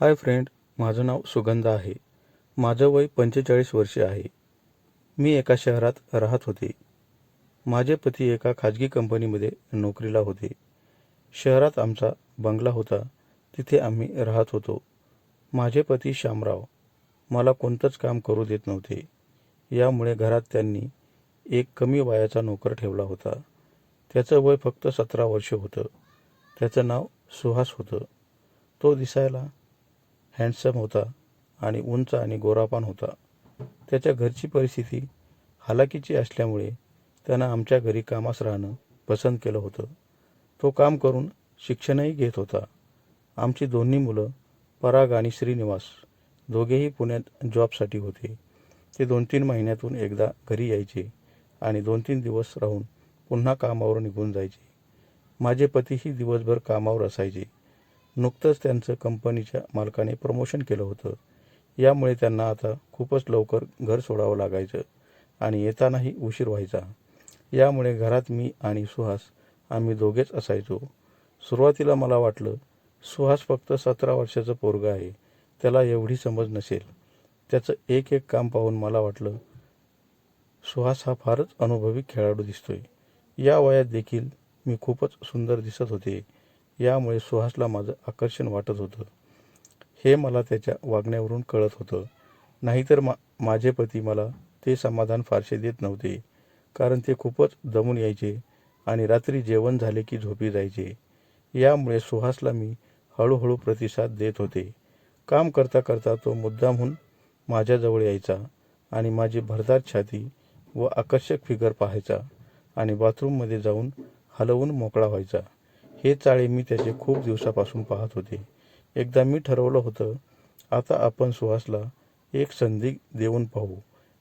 Hi friend माझं नाव सुगंधा आहे. माझं वय पंचेचाळीस वर्षे आहे. मी एका शहरात राहत होते. माझे पती एका खाजगी कंपनीमध्ये नोकरीला होते. शहरात आमचा बंगला होता. तिथे आम्ही राहत होतो. माझे पती श्यामराव. मला कोणतंच काम करू देत नव्हते. यामुळे घरात त्यांनी एक कमी वयाचा नोकर ठेवला होता. त्याचं वय फक्त सतरा वर्ष होतं. त्याचं नाव सुहास होतं. तो दिसायला हँडसम होता आणि उंच आणि गोरापान होता. त्याच्या घरची परिस्थिती हालाकीची असल्यामुळे त्यानं आमच्या घरी कामास राहणं पसंत केलं होतं. तो काम करून शिक्षणही घेत होता. आमची दोन्ही मुलं पराग आणि श्रीनिवास दोघेही पुण्यात जॉबसाठी होते. ते दोन तीन महिन्यातून एकदा घरी यायचे आणि दोन तीन दिवस राहून पुन्हा कामावर निघून जायचे. माझे पतीही दिवसभर कामावर असायचे. नुकतंच त्यांचं कंपनीच्या मालकाने प्रमोशन केलं होतं. यामुळे त्यांना आता खूपच लवकर घर सोडावं लागायचं आणि येतानाही उशीर व्हायचा. यामुळे घरात मी आणि सुहास आम्ही दोघेच असायचो. सुरुवातीला मला वाटलं सुहास फक्त सतरा वर्षाचं पोरगं आहे. त्याला एवढी समज नसेल. त्याचं एक एक काम पाहून मला वाटलं सुहास हा फारच अनुभवी खेळाडू दिसतोय. या वयात देखील मी खूपच सुंदर दिसत होते. यामुळे सुहासला माझं आकर्षण वाटत होतं. हे मला त्याच्या वागण्यावरून कळत होतं. नाहीतर मा माझे पती मला ते समाधान फारसे देत नव्हते. कारण ते खूपच दमून यायचे आणि रात्री जेवण झाले की झोपी जायचे. यामुळे सुहासला मी हळूहळू प्रतिसाद देत होते. काम करता करता तो मुद्दामहून माझ्याजवळ यायचा आणि माझी भरदार छाती व आकर्षक फिगर पाहायचा आणि बाथरूममध्ये जाऊन हलवून मोकळा व्हायचा. हे चाळे मी त्याचे खूप दिवसापासून पाहत होते. एकदा मी ठरवलं होतं आता आपण सुहासला एक संधी देऊन पाहू.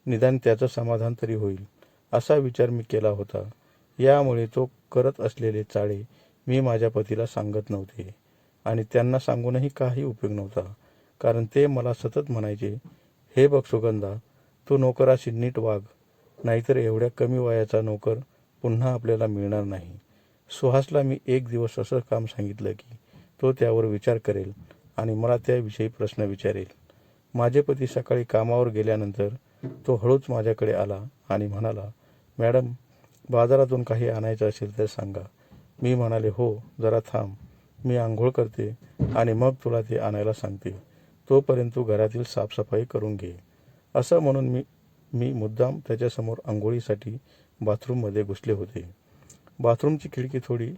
निदान त्याचं समाधान तरी होईल असा विचार मी केला होता. यामुळे तो करत असलेले चाळे मी माझ्या पतीला सांगत नव्हते. आणि त्यांना सांगूनही काही उपयोग नव्हता. कारण ते मला सतत म्हणायचे हे बघ सुगंधा तू नोकराशी नीट वाघ नाहीतर एवढ्या कमी वयाचा नोकर पुन्हा आपल्याला मिळणार नाही. सुहासला मी एक दिवस असं काम सांगितलं की तो त्यावर विचार करेल आणि मला त्याविषयी प्रश्न विचारेल. माझे पती सकाळी कामावर गेल्यानंतर तो हळूच माझ्याकडे आला आणि म्हणाला मॅडम बाजारातून काही आणायचं असेल तर सांगा. मी म्हणाले हो जरा थांब. मी आंघोळ करते आणि मग तुला ते आणायला सांगते. तोपर्यंत तू घरातील साफसफाई करून घे. असं म्हणून मी मी मुद्दाम त्याच्यासमोर आंघोळीसाठी बाथरूममध्ये घुसले होते. बाथरूमची खिडकी थोडी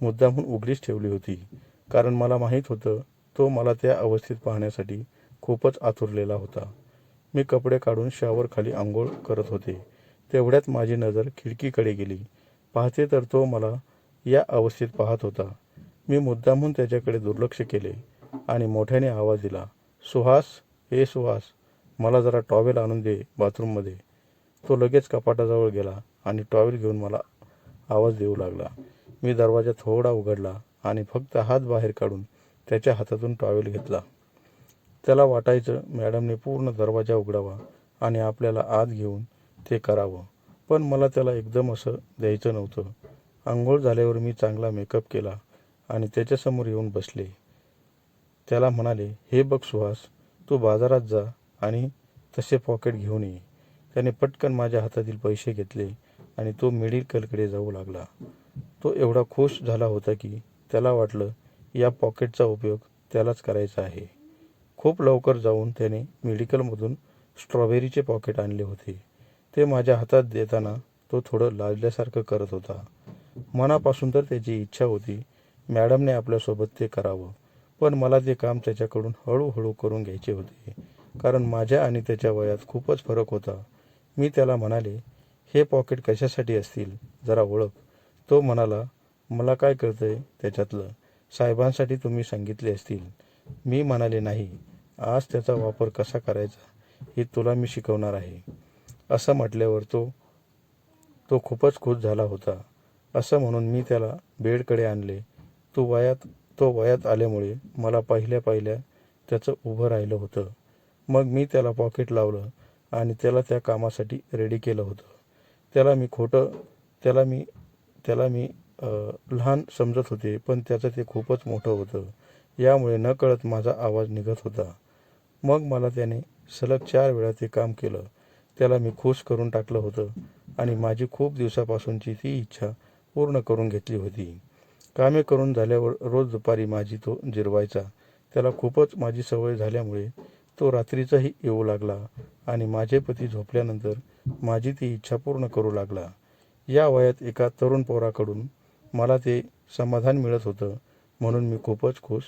मुद्दामहून उघडीच ठेवली होती. कारण मला माहीत होतं तो मला त्या अवस्थेत पाहण्यासाठी खूपच आतुरलेला होता. मी कपडे काढून शॉवरखाली आंघोळ करत होते. तेवढ्यात माझी नजर खिडकीकडे गेली. पाहते तर तो मला या अवस्थेत पाहत होता. मी मुद्दामहून त्याच्याकडे दुर्लक्ष केले आणि मोठ्याने आवाज दिला सुहास हे सुहास मला जरा टॉवेल आणून दे बाथरूममध्ये. तो लगेच कपाटाजवळ गेला आणि टॉवेल घेऊन मला आवाज देऊ लागला. मी दरवाजा थोडा उघडला आणि फक्त हात बाहेर काढून त्याच्या हातातून टॉवेल घेतला. त्याला वाटायचं मॅडमने पूर्ण दरवाजा उघडावा आणि आपल्याला आत घेऊन ते करावं. पण मला त्याला एकदम असं द्यायचं नव्हतं. आंघोळ झाल्यावर मी चांगला मेकअप केला आणि त्याच्यासमोर येऊन बसले. त्याला म्हणाले हे बघ सुहास तू बाजारात जा आणि तसे पॉकेट घेऊन ये. त्याने पटकन माझ्या हातातील पैसे घेतले आणि तो मेडिकलकडे जाऊ लागला. तो एवढा खुश झाला होता की त्याला वाटलं या पॉकेटचा उपयोग त्यालाच करायचा आहे. खूप लवकर जाऊन त्याने मेडिकलमधून स्ट्रॉबेरीचे पॉकेट आणले होते. ते माझ्या हातात देताना तो थोडं लाजल्यासारखं करत होता. मनापासून तर त्याची इच्छा होती मॅडमने आपल्यासोबत ते करावं. पण मला ते काम त्याच्याकडून हळूहळू करून घ्यायचे होते. कारण माझ्या आणि त्याच्या वयात खूपच फरक होता. मी त्याला म्हणाले हे पॉकेट कशासाठी असतील? जरा ओळख. तो म्हणाला मला काय कळतंय त्याच्यातलं? साहेबांसाठी तुम्ही सांगितले असतील. मी म्हणाले नाही. आज त्याचा वापर कसा करायचा? हे तुला मी शिकवणार आहे. असं म्हटल्यावर तो तो खूपच खुश झाला होता. असं म्हणून मी त्याला बेडकडे आणले. तो वयात तो वयात आल्यामुळे मला पहिल्या पहिल्या त्याचं उभं राहिलं होतं. मग मी त्याला पॉकेट लावलं आणि त्याला त्या कामासाठी रेडी केलं होतं. त्याला मी खोटं त्याला मी त्याला मी लहान समजत होते पण त्याचं ते खूपच मोठं होतं. यामुळे नकळत माझा आवाज निघत होता. मग मला त्याने सलग चार वेळा ते काम केलं. त्याला मी खुश करून टाकलं होतं आणि माझी खूप दिवसापासूनची ती इच्छा पूर्ण करून घेतली होती. कामे करून झाल्यावर रोज दुपारी माझी तो जिरवायचा. त्याला खूपच माझी सवय झाल्यामुळे तो रात्रीचाही येऊ लागला आणि माझे पती झोपल्यानंतर माझी ती इच्छा पूर्ण करू लागला. या वयात एका तरुण पोराकडून मला ते समाधान मिळत होतं म्हणून मी खूपच खुश